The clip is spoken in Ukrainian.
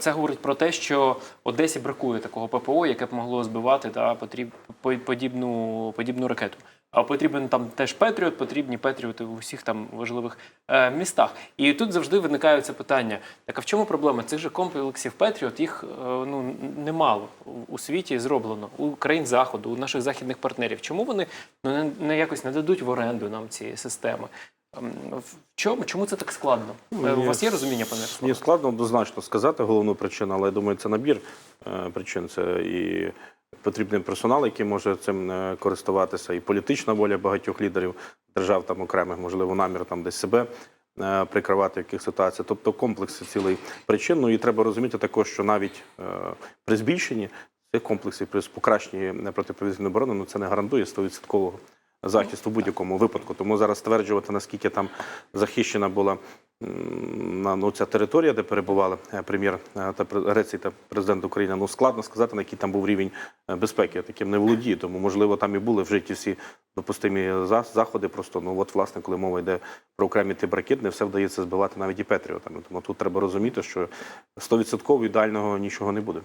Це говорить про те, що Одесі бракує такого ППО, яке б могло збивати та потріб, подібну, подібну ракету. А потрібен там теж Петріот, потрібні Петріоти в усіх там важливих е, містах. І тут завжди виникає це питання: так а в чому проблема? Цих же комплексів Петріот їх е, ну немало у- у світі зроблено у країн заходу, у наших західних партнерів. Чому вони ну не, не якось не дадуть в оренду нам ці системи? Ем, В чому чому це так складно? Е, У вас є розуміння, пане? Мені складно однозначно сказати головну причину, але я думаю, це набір е, причин. Це і потрібний персонал, який може цим е, користуватися, і політична воля багатьох лідерів держав там окремих, можливо, намір там десь себе. Прикривати в яких ситуаціях, тобто комплекс цілий причин. Ну і треба розуміти також, що навіть е, при збільшенні цих комплексів, при покращенні протиповітряної оборони, ну це не гарантує 100% захисту в будь-якому випадку. Тому зараз стверджувати, наскільки там захищена була ну, ця територія, де перебували е, прем'єр е, та Греції та президент України. Ну складно сказати, на який там був рівень е, безпеки. Я таким не володію. Тому можливо там і були вжиті всі допустимі заходи. Просто ну от власне, коли мова йде про окремі тип не все вдається збивати навіть і Петріотами. Тому тут треба розуміти, що 100% ідеального нічого не буде.